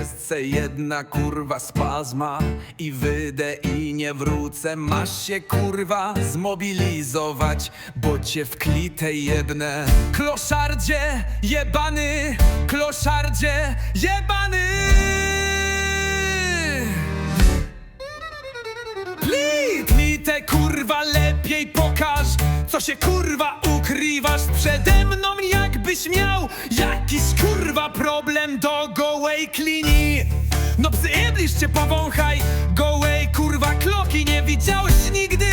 Jest se jedna kurwa spazma I wyjdę i nie wrócę. Masz się kurwa zmobilizować Bo cię w klitę jedne. Kloszardzie jebany Kloszardzie jebany! Plitnite kurwa lepiej pokaż Co się kurwa ukrywasz przede mną Jakbyś miał jakiś kurwa problem do gołej klini. No przybliż cię powąchaj Gołej kurwa kloki nie widziałeś nigdy.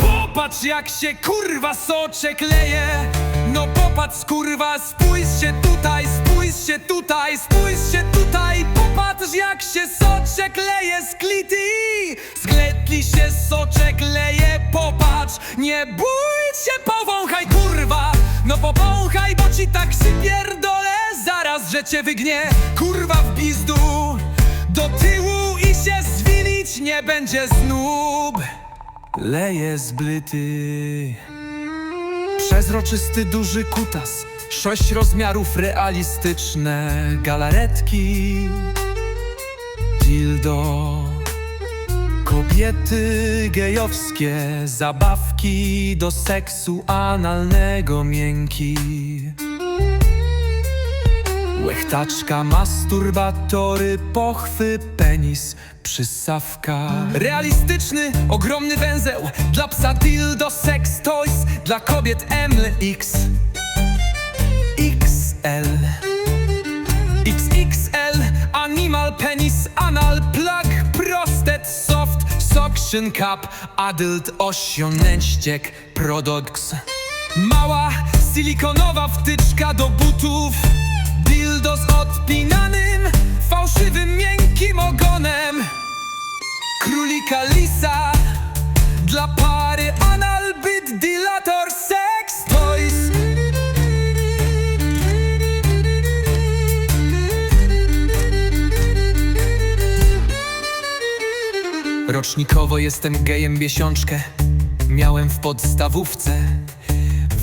Popatrz jak się kurwa soczek leje. No popatrz kurwa, spójrz się tutaj, spójrz się tutaj, spójrz się tutaj. Popatrz jak się soczek leje z klity Się soczek leje, popatrz. Nie bój się, powąchaj kurwa. No powąchaj, bo ci tak się pierdolę Zaraz, że cię wygnie. Kurwa w pizdu Do tyłu i się zwilić nie będzie znów. Leje zblyty Przezroczysty duży kutas. Sześć rozmiarów realistyczne. Galaretki. Dildo Kobiety gejowskie Zabawki do seksu analnego miękki. Łechtaczka, masturbatory, pochwy, penis, przysawka. Realistyczny, ogromny węzeł Dla psa dildo, sex toys Dla kobiet MX XL XXL Animal penis, anal cup Adult osiągnięściek products. Mała silikonowa wtyczka do butów. Dildo z odpinanym Fałszywym miękkim ogonem. Królika lisa Dla pary anal bit dilator sex Rocznikowo jestem gejem miesiączkę. Miałem w podstawówce.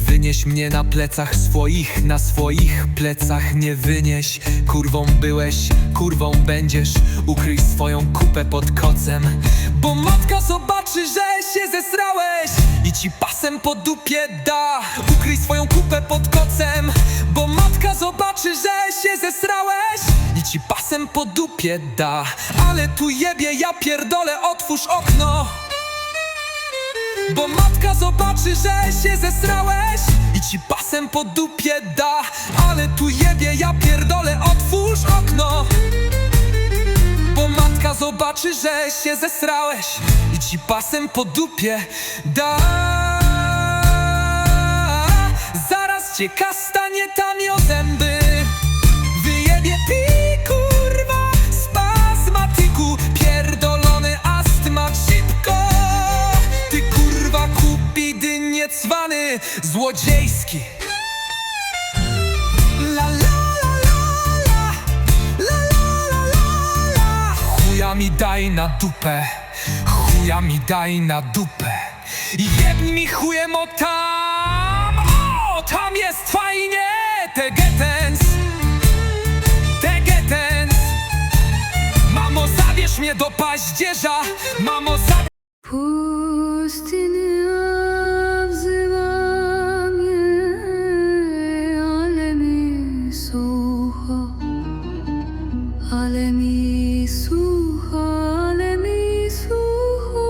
Wynieś mnie na plecach swoich, na swoich plecach nie wynieś. Kurwą byłeś, kurwą będziesz. Ukryj swoją kupę pod kocem. Bo matka zobaczy, że się zesrałeś. I ci pasem po dupie da. Ukryj swoją kupę pod kocem. Bo matka zobaczy, że się zesrałeś I ci pasem po dupie da. Ale tu jebie, ja pierdolę, otwórz okno. Bo matka zobaczy, że się zesrałeś I ci pasem po dupie da. Ale tu jebie, ja pierdolę, otwórz okno. Bo matka zobaczy, że się zesrałeś I ci pasem po dupie da. Zaraz cię kastanie tamio zęby Złodziejski. La la la la la La la la. La la Chuja mi daj na dupę. Chuja mi daj na dupę. Jebnij mi chujem o tam O, tam jest fajnie. Te getens Te getens Mamo zabierz mnie do paździerza. Mamo zabierz Pustynia ale mi sucho, ale mi sucho.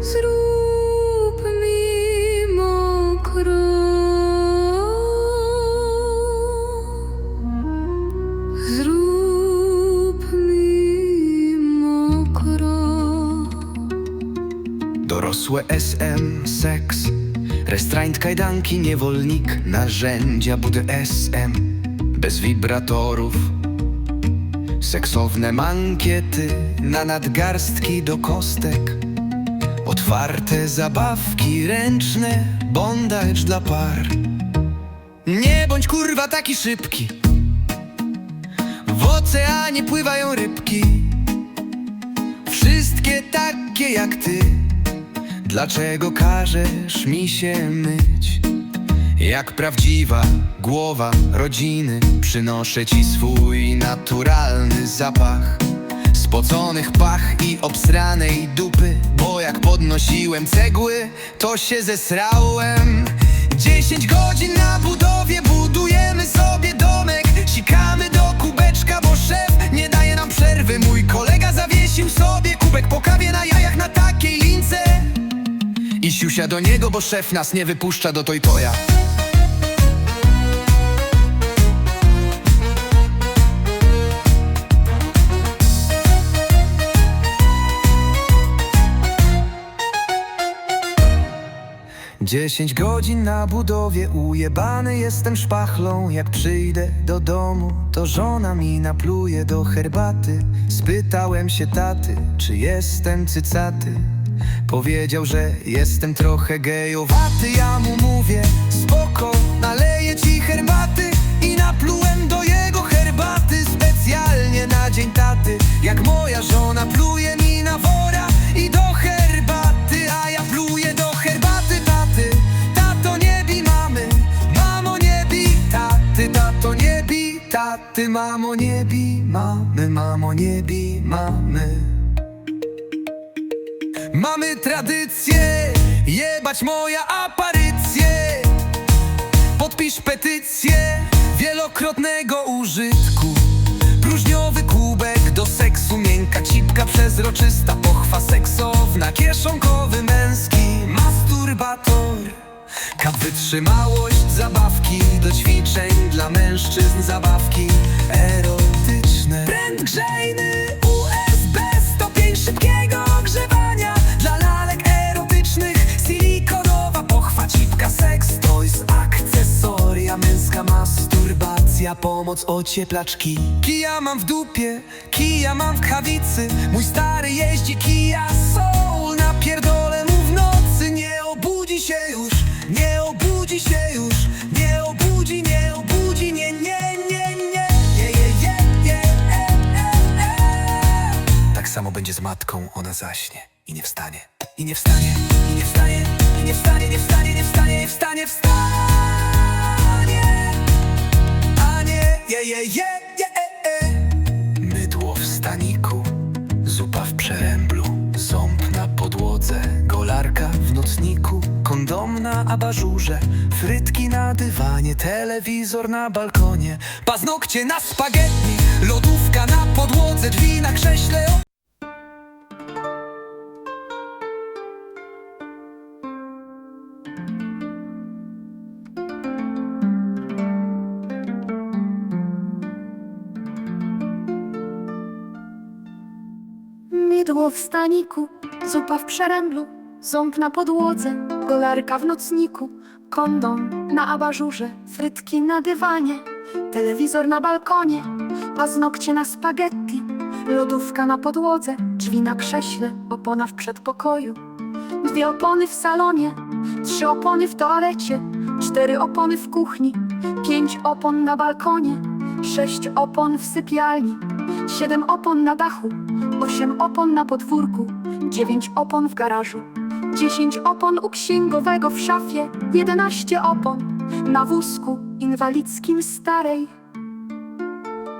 Zrób mi mokro. Zrób mi mokro. Dorosłe SM, seks Restraint, kajdanki, niewolnik Narzędzia BDSM Bez wibratorów. Seksowne mankiety Na nadgarstki do kostek. Otwarte zabawki ręczne Bondage dla par. Nie bądź kurwa taki szybki. W oceanie pływają rybki. Wszystkie takie jak ty. Dlaczego każesz mi się myć? Jak prawdziwa głowa rodziny Przynoszę ci swój naturalny zapach. Spoconych pach i obsranej dupy Bo jak podnosiłem cegły, to się zesrałem. Dziesięć godzin na budowie, budujemy sobie domek. Sikamy do kubeczka, bo szef nie daje nam przerwy. Mój kolega zawiesił sobie kubek po kawie na jajach na takiej lince I siusia do niego, bo szef nas nie wypuszcza do Toytoja Dziesięć godzin na budowie, ujebany jestem szpachlą. Jak przyjdę do domu, to żona mi napluje do herbaty. Spytałem się taty, czy jestem cycaty Powiedział, że jestem trochę gejowaty Ja mu mówię, spoko, naleję ci herbaty I naplułem do jego herbaty. Specjalnie na dzień taty Jak moja żona pluje mi na wora i do herbaty A ja pluję do herbaty taty. Tato nie bij mamy, mamo nie bij taty. Tato nie bij taty, mamo nie bij mamy Mamo nie bij mamy Mamy tradycję, jebać moja aparycję. Podpisz petycję wielokrotnego użytku. Próżniowy kubek do seksu, miękka cipka przezroczysta Pochwa seksowna, kieszonkowy męski masturbator. Kap wytrzymałość, zabawki do ćwiczeń dla mężczyzn Zabawki erotyczne. Pręt grzejny masturbacja, pomoc ocieplaczki. Kija mam w dupie, kija mam w kawicy. Mój stary jeździ kija soul. Napierdolę mu w nocy. Nie obudzi się już, nie obudzi się już. Nie obudzi, nie obudzi, nie, nie, nie, nie. Je, je, je, je, e, e, e. Tak samo będzie z matką, ona zaśnie i nie wstanie. I nie wstanie, i nie wstanie, i nie wstanie, nie wstanie, nie wstanie, nie wstanie, wstanie je, je, je, je, e. Mydło w staniku, zupa w przeręblu Ząb na podłodze, golarka w nocniku Kondom na abażurze, frytki na dywanie Telewizor na balkonie, paznokcie na spaghetti Lodówka na podłodze, drzwi na krześle Mydło w staniku, zupa w przeręblu, ząb na podłodze, golarka w nocniku, kondom na abażurze, frytki na dywanie, telewizor na balkonie, paznokcie na spaghetti, lodówka na podłodze, drzwi na krześle, opona w przedpokoju, dwie opony w salonie, trzy opony w toalecie, cztery opony w kuchni, pięć opon na balkonie, sześć opon w sypialni, siedem opon na dachu, osiem opon na podwórku, dziewięć opon w garażu, dziesięć opon u księgowego w szafie, jedenaście opon na wózku inwalidzkim starej.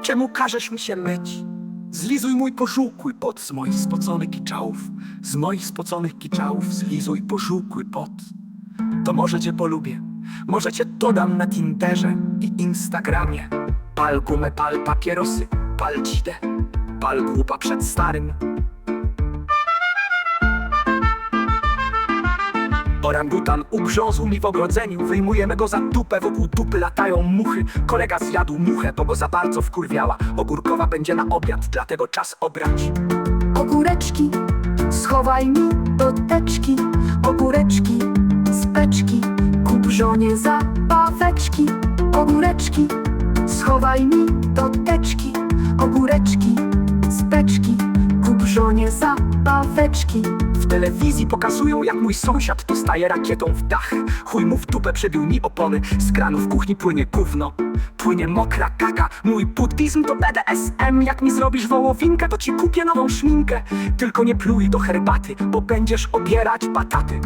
Czemu każesz mi się myć? Zlizuj mój pożółkły pot z moich spoconych kiczałów. Z moich spoconych kiczałów zlizuj pożółkły pot. To może cię polubię. Może cię dodam na Tinderze i Instagramie. Pal gumę, pal papierosy, pal dzidę. Pal głupa przed starym. Orangutan ugrzązł mi w ogrodzeniu. Wyjmujemy go za dupę, wokół dupy latają muchy. Kolega zjadł muchę, bo go za bardzo wkurwiała. Ogórkowa będzie na obiad, dlatego czas obrać. Ogóreczki, schowaj mi do teczki, ogóreczki, z beczki, kup żonie zabaweczki, ogóreczki, schowaj mi do teczki, ogóreczki, z beczki, kup żonie zabaweczki. W telewizji pokazują jak mój sąsiad dostaje rakietą w dach. Chuj mu w dupę przebił mi opony, z kranu w kuchni płynie gówno Płynie mokra kaka, mój buddizm to BDSM Jak mi zrobisz wołowinkę, to ci kupię nową szminkę. Tylko nie pluj do herbaty, bo będziesz obierać bataty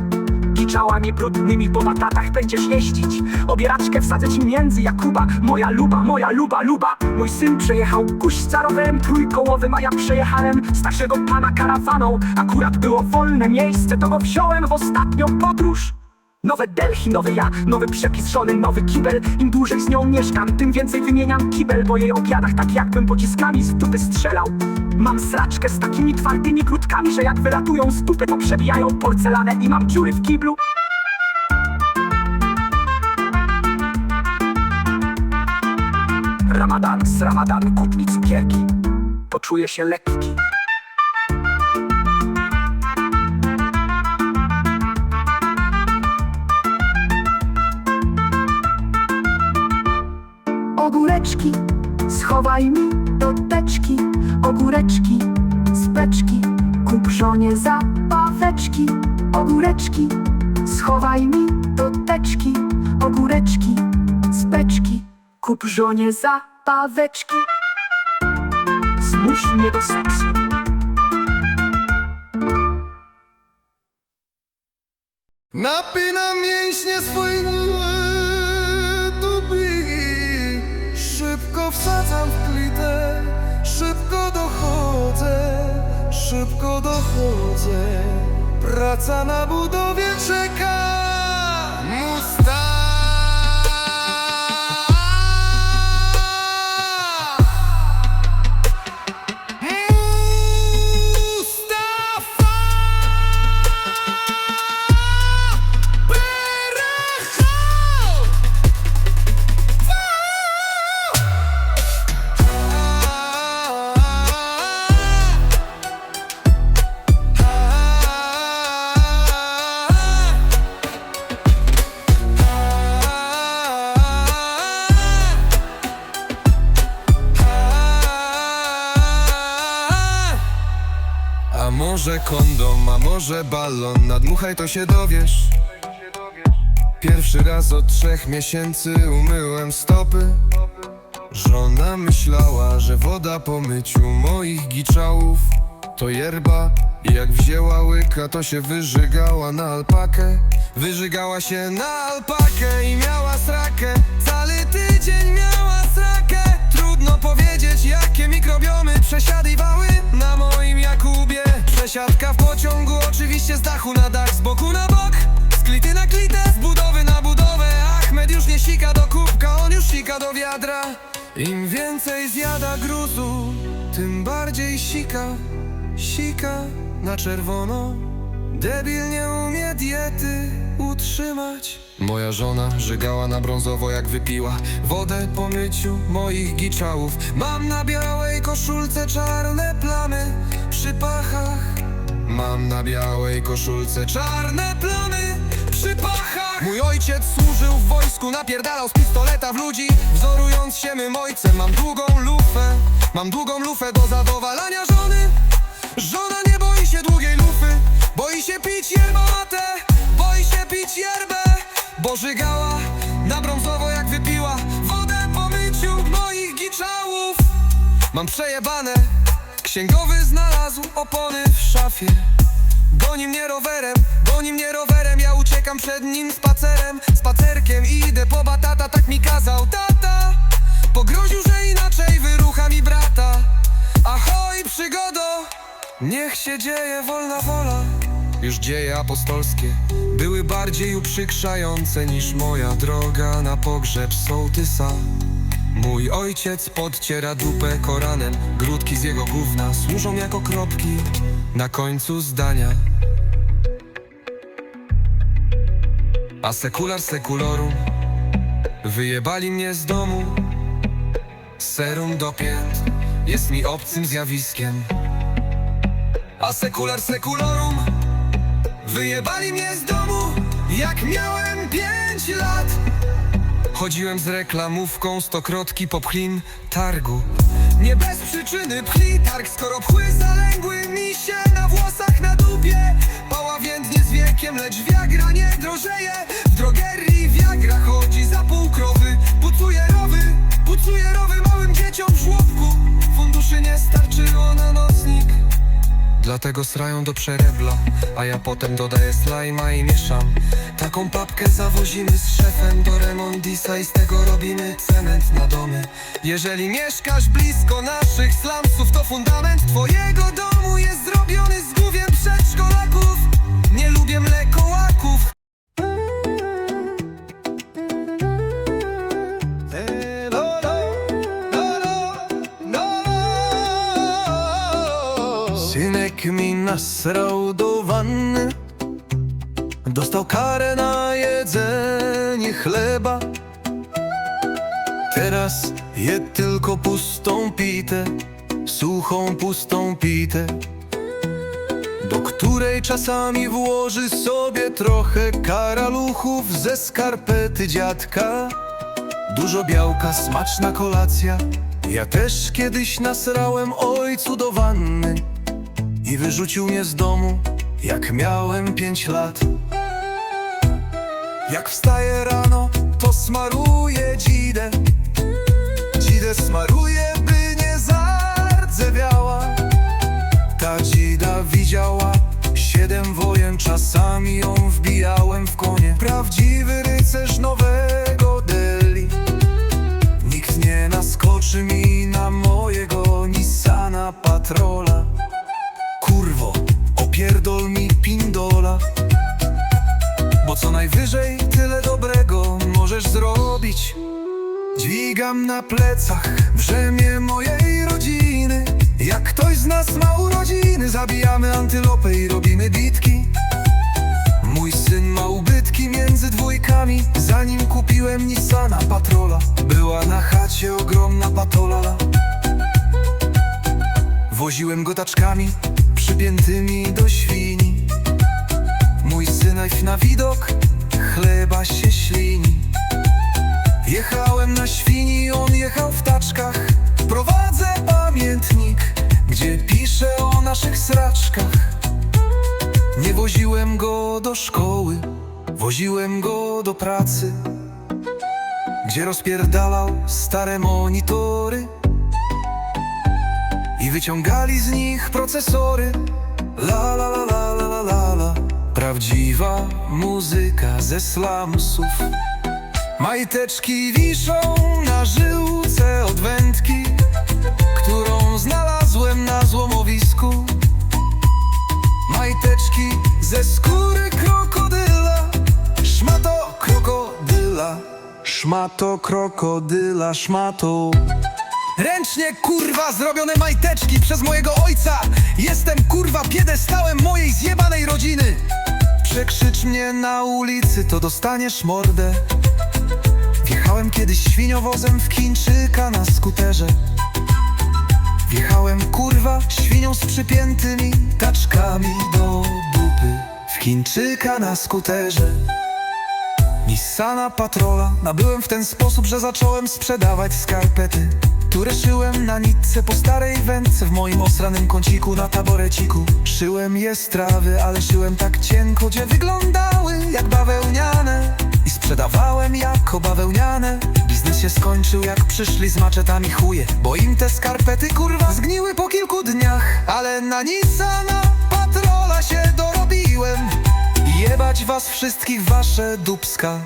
giczałami brudnymi po batatach będziesz jeździć. Obieraczkę wsadzę ci między Jakuba. Moja luba, moja luba, luba. Mój syn przejechał kuśca rowerem trójkołowym A ja przejechałem starszego pana karawaną Akurat było wolne miejsce, to go wziąłem w ostatnią podróż Nowe Delhi, nowy ja, nowy przepis żony, nowy kibel. Im dłużej z nią mieszkam, tym więcej wymieniam kibel Po jej obiadach tak jakbym pociskami z dupy strzelał. Mam sraczkę z takimi twardymi krótkami, że jak wylatują z dupy to przebijają porcelanę I mam dziury w kiblu. Ramadan z Ramadan, kup mi cukierki. Poczuję się lekki mi do teczki Ogóreczki, z beczki Kup żonie zabaweczki Ogóreczki, schowaj mi do teczki Ogóreczki, z beczki Kup żonie zabaweczki. Zmuś mnie do seksu. Napinam mięśnie swojej wsadzam w klitę. Szybko dochodzę Szybko dochodzę. Praca na budowie czeka może balon Nadmuchaj to się dowiesz. Pierwszy raz od trzech miesięcy umyłem stopy. Żona myślała, że woda po myciu moich giczałów. To yerba jak wzięła łyka to się wyżygała na alpakę. Wyżygała się na alpakę i miała srakę. Cały tydzień miała srakę. Trudno powiedzieć jakie mikrobiomy przesiadywały na moim Jakubie Przesiadka w pociągu oczywiście z dachu na dach, z boku na bok. Z klity na klitę, z budowy na budowę. Achmed już nie sika do kubka, on już sika do wiadra. Im więcej zjada gruzu, tym bardziej sika Sika na czerwono. Debil nie umie diety utrzymać. Moja żona żygała na brązowo jak wypiła Wodę po myciu moich giczałów. Mam na białej koszulce czarne plamy. Przy pachach Mam na białej koszulce czarne plamy. Przy pachach Mój ojciec służył w wojsku, napierdalał z pistoleta w ludzi. Wzorując się mym ojcem, mam długą lufę. Mam długą lufę do zadowalania żony. Żona nie boi się długiej lufy. Boi się pić yerbę matę Boi się pić yerbę. Bo żygała na brązowo jak wypiła Wodę po myciu moich giczałów. Mam przejebane Księgowy znalazł opony w szafie. Goni mnie rowerem, goni mnie rowerem. Ja uciekam przed nim spacerem. Spacerkiem idę po batata Tak mi kazał. Tata Pogroził, że inaczej wyrucha mi brata. Ahoj przygodo Niech się dzieje wolna wola. Już dzieje apostolskie Były bardziej uprzykrzające Niż moja droga. Na pogrzeb sołtysa Mój ojciec podciera dupę Koranem. Grudki z jego gówna służą jako kropki Na końcu zdania. A sekular sekulorum Wyjebali mnie z domu. Serum dopięt Jest mi obcym zjawiskiem. A sekular sekulorum Wyjebali mnie z domu Jak miałem pięć lat Chodziłem z reklamówką Stokrotki popchlin targu. Nie bez przyczyny pchli targ Skoro pchły zalęgły mi się Na włosach na dupie. Pała więdnie z wiekiem Lecz wiagra nie drożeje. W drogerii wiagra chodzi za pół krowy. Rowy Pucuje rowy małym dzieciom w żłobku. Funduszy nie starczyło na nocnik. Dlatego srają do przerebla A ja potem dodaję slajma i mieszam Taką papkę zawozimy z szefem Do Remondisa i z tego robimy cement na domy. Jeżeli mieszkasz blisko naszych slumsów To fundament twojego domu jest zrobiony z główiem przedszkolaków. Nie lubię mlekołaków. Synek mi nasrał do wanny Dostał karę na jedzenie chleba. Teraz je tylko pustą pitę Suchą pustą pitę Do której czasami włoży sobie trochę karaluchów ze skarpety dziadka. Dużo białka, smaczna kolacja. Ja też kiedyś nasrałem ojcu do wanny i wyrzucił mnie z domu, jak miałem pięć lat. Jak wstaję rano, to smaruję dzidę. Dzidę smaruję, by nie zardzewiała. Ta dzida widziała siedem wojen, czasami ją wbijałem w konie. Prawdziwy rycerz nowego Delhi. Nikt nie naskoczy mi na mojego Nissana Patrola. Kurwo, opierdol mi pindola Co najwyżej tyle dobrego możesz zrobić. Dźwigam na plecach brzemię mojej rodziny. Jak ktoś z nas ma urodziny Zabijamy antylopę i robimy bitki. Mój syn ma ubytki między dwójkami. Zanim kupiłem Nissana Patrola Była na chacie ogromna patola. Woziłem go taczkami przypiętymi do świni Synek na widok chleba się ślini. Jechałem na świni, on jechał w taczkach. Prowadzę pamiętnik, gdzie piszę o naszych sraczkach. Nie woziłem go do szkoły, woziłem go do pracy Gdzie rozpierdalał stare monitory. I wyciągali z nich procesory. La la la la la Prawdziwa muzyka ze slumsów. Majteczki wiszą na żyłce od wędki Którą znalazłem na złomowisku. Majteczki ze skóry krokodyla Szmato krokodyla. Szmato krokodyla, szmato Ręcznie kurwa zrobione majteczki przez mojego ojca. Jestem kurwa piedestałem mojej zjebanej rodziny. Przekrzycz mnie na ulicy, to dostaniesz mordę. Wjechałem kiedyś świniowozem w Chińczyka na skuterze. Wjechałem kurwa świnią z przypiętymi taczkami do dupy. W Chińczyka na skuterze. Nissana Patrola. Nabyłem w ten sposób, że zacząłem sprzedawać skarpety Które szyłem na nitce po starej wędce W moim osranym kąciku na taboreciku. Szyłem je z trawy, ale szyłem tak cienko Gdzie wyglądały jak bawełniane. I sprzedawałem jako bawełniane. Biznes się skończył jak przyszli z maczetami chuje Bo im te skarpety kurwa zgniły po kilku dniach. Ale na Nissana Patrola się dorobiłem. Jebać was wszystkich wasze dupska